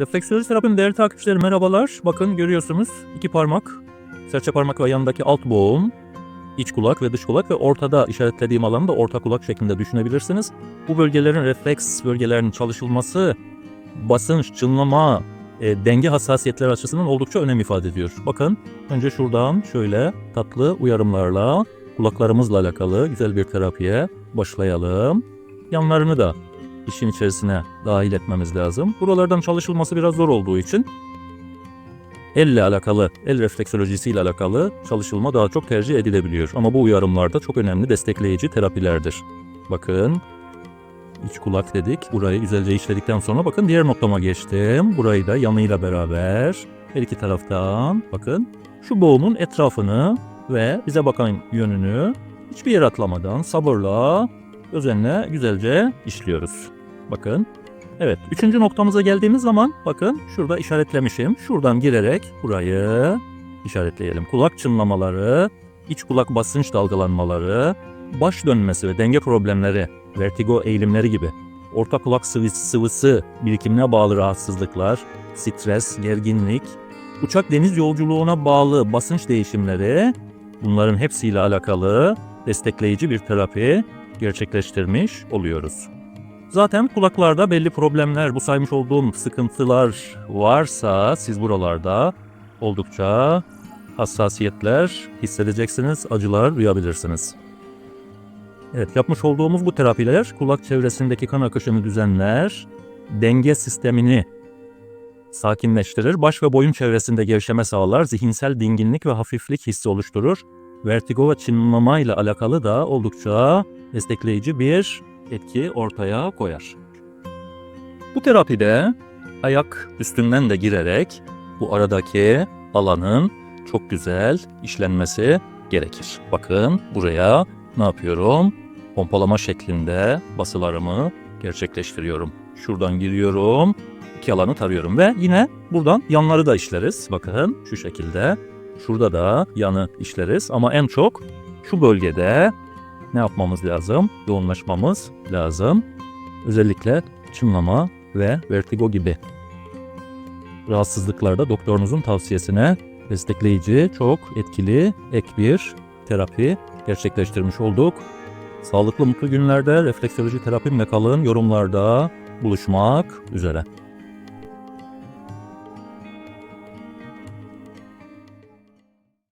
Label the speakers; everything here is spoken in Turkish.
Speaker 1: Refleksoloji terapinin değerli takipçileri merhabalar. Bakın görüyorsunuz iki parmak, serçe parmak ve yanındaki alt boğum, iç kulak ve dış kulak ve ortada işaretlediğim alanı da orta kulak şeklinde düşünebilirsiniz. Bu bölgelerin refleks bölgelerinin çalışılması, basınç, çınlama, e, denge hassasiyetleri açısından oldukça önem ifade ediyor. Bakın önce şuradan şöyle tatlı uyarımlarla kulaklarımızla alakalı güzel bir terapiye başlayalım. Yanlarını da işin içerisine dahil etmemiz lazım. Buralardan çalışılması biraz zor olduğu için elle alakalı, el refleksolojisiyle alakalı çalışılma daha çok tercih edilebiliyor. Ama bu uyarımlar da çok önemli destekleyici terapilerdir. Bakın iç kulak dedik. Burayı güzelce işledikten sonra bakın diğer noktama geçtim. Burayı da yanıyla beraber her iki taraftan bakın şu boğumun etrafını ve bize bakan yönünü hiçbir yere atlamadan sabırla özenle güzelce işliyoruz. Bakın. Evet. Üçüncü noktamıza geldiğimiz zaman bakın şurada işaretlemişim. Şuradan girerek burayı işaretleyelim. Kulak çınlamaları, iç kulak basınç dalgalanmaları, baş dönmesi ve denge problemleri, vertigo eğilimleri gibi orta kulak sıvısı, sıvısı birikimine bağlı rahatsızlıklar, stres, gerginlik, uçak deniz yolculuğuna bağlı basınç değişimleri bunların hepsiyle alakalı destekleyici bir terapi gerçekleştirmiş oluyoruz. Zaten kulaklarda belli problemler, bu saymış olduğum sıkıntılar varsa siz buralarda oldukça hassasiyetler hissedeceksiniz, acılar duyabilirsiniz. Evet, yapmış olduğumuz bu terapiler kulak çevresindeki kan akışını düzenler, denge sistemini sakinleştirir, baş ve boyun çevresinde gevşeme sağlar, zihinsel dinginlik ve hafiflik hissi oluşturur. Vertigo ve çınlama ile alakalı da oldukça destekleyici bir etki ortaya koyar. Bu terapide ayak üstünden de girerek bu aradaki alanın çok güzel işlenmesi gerekir. Bakın buraya ne yapıyorum? Pompalama şeklinde basılarımı gerçekleştiriyorum. Şuradan giriyorum, iki alanı tarıyorum ve yine buradan yanları da işleriz. Bakın şu şekilde. Şurada da yanı işleriz ama en çok şu bölgede ne yapmamız lazım? Yoğunlaşmamız lazım. Özellikle çınlama ve vertigo gibi rahatsızlıklarda doktorunuzun tavsiyesine destekleyici, çok etkili ek bir terapi gerçekleştirmiş olduk. Sağlıklı mutlu günlerde refleksoloji terapimle kalın yorumlarda buluşmak üzere.